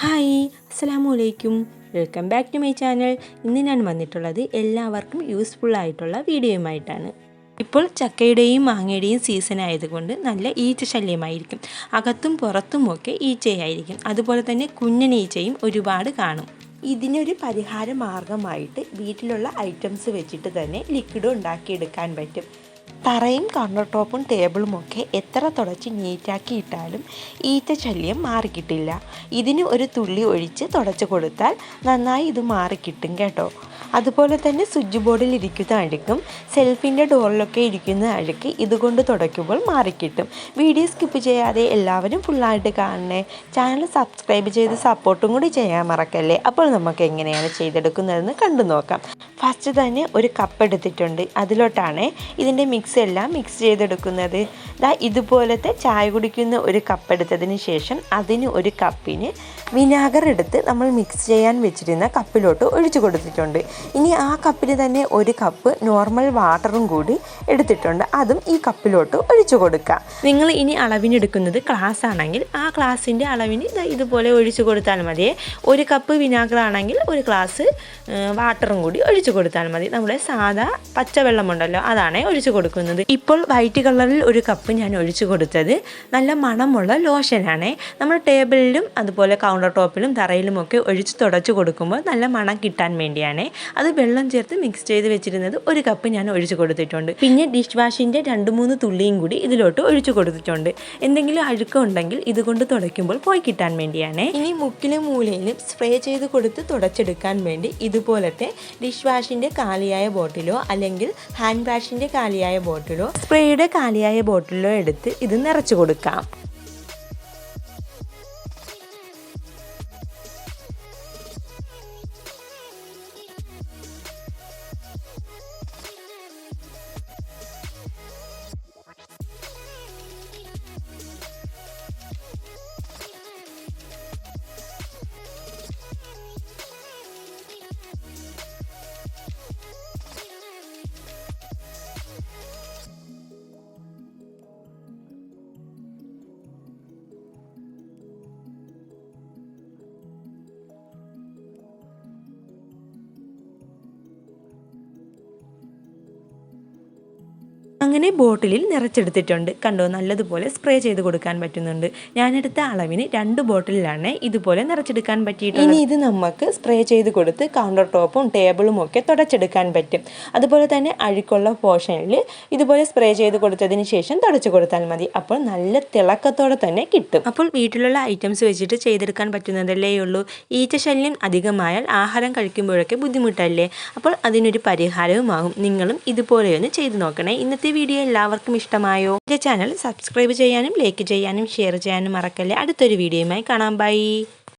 Hi അസ്സലാമു അലൈക്കും welcome back to my channel. ഇന്ന് ഞാൻ വന്നിട്ടുള്ളത് എല്ലാവർക്കും യൂസ്ഫുൾ ആയിട്ടുള്ള വീഡിയോയുമായിട്ടാണ്. ഇപ്പോൾ ചക്കയുടെയും മാങ്ങയുടെയും സീസൺ ആയതുകൊണ്ട് നല്ല ഈച്ച ശല്യമായിരിക്കും. അകത്തും പുറത്തും ഒക്കെ ഈച്ചയായിരിക്കും. അതുപോലെ തന്നെ കുഞ്ഞൻ ഈച്ചയും ഒരുപാട് കാണും. ഇതിനൊരു പരിഹാര മാർഗമായിട്ട് വീട്ടിലുള്ള ഐറ്റംസ് വെച്ചിട്ട് തന്നെ ലിക്വിഡ് ഉണ്ടാക്കിയെടുക്കാൻ പറ്റും. തറയും കൗണ്ടർ ടോപ്പും ടേബിളുമൊക്കെ എത്ര തുടച്ച് നീറ്റാക്കി ഇട്ടാലും ഈറ്റ ശല്യം മാറിക്കിട്ടില്ല. ഇതിന് ഒരു തുള്ളി ഒഴിച്ച് തുടച്ച് കൊടുത്താൽ നന്നായി ഇത് മാറിക്കിട്ടും കേട്ടോ. അതുപോലെ തന്നെ സ്വിച്ച് ബോർഡിൽ ഇരിക്കുന്ന അഴുക്കും സെൽഫിന്റെ ഡോറിലൊക്കെ ഇരിക്കുന്ന അഴുക്ക് ഇതുകൊണ്ട് തുടയ്ക്കുമ്പോൾ മാറിക്കിട്ടും. വീഡിയോ സ്കിപ്പ് ചെയ്യാതെ എല്ലാവരും ഫുള്ളായിട്ട് കാണണേ. ചാനൽ സബ്സ്ക്രൈബ് ചെയ്ത് സപ്പോർട്ടും കൂടി ചെയ്യാൻ മറക്കല്ലേ? അപ്പോൾ നമുക്ക് എങ്ങനെയാണ് ചെയ്തെടുക്കുന്നതെന്ന് കണ്ടു നോക്കാം. ഫസ്റ്റ് തന്നെ ഒരു കപ്പ് എടുത്തിട്ടുണ്ട്. അതിലോട്ടാണ് ഇതിന്റെ മിക്സ് എല്ലാം മിക്സ് ചെയ്തെടുക്കുന്നത്. ദാ ഇതുപോലത്തെ ചായ കുടിക്കുന്ന ഒരു കപ്പ് എടുത്തതിന് ശേഷം അതിന് ഒരു കപ്പിന് വിനാഗർ എടുത്ത് നമ്മൾ മിക്സ് ചെയ്യാൻ വെച്ചിരുന്ന കപ്പിലോട്ട് ഒഴിച്ചു കൊടുത്തിട്ടുണ്ട്. ഇനി ആ കപ്പിന് തന്നെ ഒരു കപ്പ് നോർമൽ വാട്ടറും കൂടി എടുത്തിട്ടുണ്ട്. അതും ഈ കപ്പിലോട്ട് ഒഴിച്ചു കൊടുക്കുക നിങ്ങൾ ഇനി അളവിനെടുക്കുന്നത് ക്ലാസ് ആണെങ്കിൽ ആ ഗ്ലാസിന്റെ അളവിന് ഇതുപോലെ ഒഴിച്ചു കൊടുത്താൽ മതിയേ ഒരു കപ്പ് വിനാഗർ ആണെങ്കിൽ ഒരു ഗ്ലാസ് വാട്ടറും കൂടി ഒഴിച്ചു കൊടുത്താൽ മതി. നമ്മുടെ സാധാ പച്ചവെള്ളമുണ്ടല്ലോ അതാണ് ഒഴിച്ചു കൊടുക്കുന്നത്. ഇപ്പോൾ വൈറ്റ് കളറിൽ ഒരു കപ്പ് ഞാൻ ഒഴിച്ചു കൊടുത്തത് നല്ല മണമുള്ള ലോഷനാണ് നമ്മൾ ടേബിളിലും അതുപോലെ കൗണ്ടർ ടോപ്പിലും തറയിലും ഒക്കെ ഒഴിച്ച് തുടച്ചു കൊടുക്കുമ്പോൾ നല്ല മണം കിട്ടാൻ വേണ്ടിയാണ്. അത് വെള്ളം ചേർത്ത് മിക്സ് ചെയ്ത് വെച്ചിരുന്നത് ഒരു കപ്പ് ഞാൻ ഒഴിച്ചു കൊടുത്തിട്ടുണ്ട്. പിന്നെ ഡിഷ് വാഷിന്റെ രണ്ട് മൂന്ന് തുള്ളിയും കൂടി ഇതിലോട്ട് ഒഴിച്ചു കൊടുത്തിട്ടുണ്ട്. എന്തെങ്കിലും അഴുക്കുണ്ടെങ്കിൽ ഇതുകൊണ്ട് തുടയ്ക്കുമ്പോൾ പോയി കിട്ടാൻ വേണ്ടിയാണ്. ഇനി മുക്കിലും മൂലയിലും സ്പ്രേ ചെയ്ത് കൊടുത്ത് തുടച്ചെടുക്കാൻ വേണ്ടി ഇതുപോലത്തെ ഡിഷ് വാഷിന്റെ കാലിയായ ബോട്ടിലോ അല്ലെങ്കിൽ ഹാൻഡ് വാഷിന്റെ കാലിയായ ബോട്ടിലോ സ്പ്രേയുടെ കാലിയായ ബോട്ടിലോ എടുത്ത് ഇത് നിറച്ചു കൊടുക്കാം. അങ്ങനെ ബോട്ടിലിൽ നിറച്ചെടുത്തിട്ടുണ്ട്. കണ്ടോ? നല്ലതുപോലെ സ്പ്രേ ചെയ്ത് കൊടുക്കാൻ പറ്റുന്നുണ്ട്. ഞാനെടുത്ത അളവിന് രണ്ട് ബോട്ടിലാണ് ഇതുപോലെ നിറച്ചെടുക്കാൻ പറ്റിയിട്ടുണ്ട് ഇനി ഇത് നമുക്ക് സ്പ്രേ ചെയ്ത് കൊടുത്ത് കൗണ്ടർ ടോപ്പും ടേബിളും ഒക്കെ തുടച്ചെടുക്കാൻ പറ്റും. അതുപോലെ തന്നെ അഴുക്കുള്ള പോർഷനിൽ ഇതുപോലെ സ്പ്രേ ചെയ്ത് കൊടുത്തതിന് ശേഷം തുടച്ചു കൊടുത്താൽ മതി. അപ്പോൾ നല്ല തിളക്കത്തോടെ തന്നെ കിട്ടും. അപ്പോൾ വീട്ടിലുള്ള ഐറ്റംസ് വെച്ചിട്ട് ചെയ്തെടുക്കാൻ പറ്റുന്നതല്ലേ ഉള്ളൂ. ഈച്ച ശല്യം അധികമായാൽ ആഹാരം കഴിക്കുമ്പോഴൊക്കെ ബുദ്ധിമുട്ടല്ലേ? അപ്പോൾ അതിനൊരു പരിഹാരവുമാകും. നിങ്ങളും ഇതുപോലെയൊന്ന് ചെയ്തു നോക്കണേ. ഇന്നത്തെ വീഡിയോ എല്ലാവർക്കും ഇഷ്ടമായോ? എന്റെ ചാനൽ സബ്സ്ക്രൈബ് ചെയ്യാനും ലൈക്ക് ചെയ്യാനും ഷെയർ ചെയ്യാനും മറക്കല്ലേ. അടുത്തൊരു വീഡിയോയുമായി കാണാം. ബൈ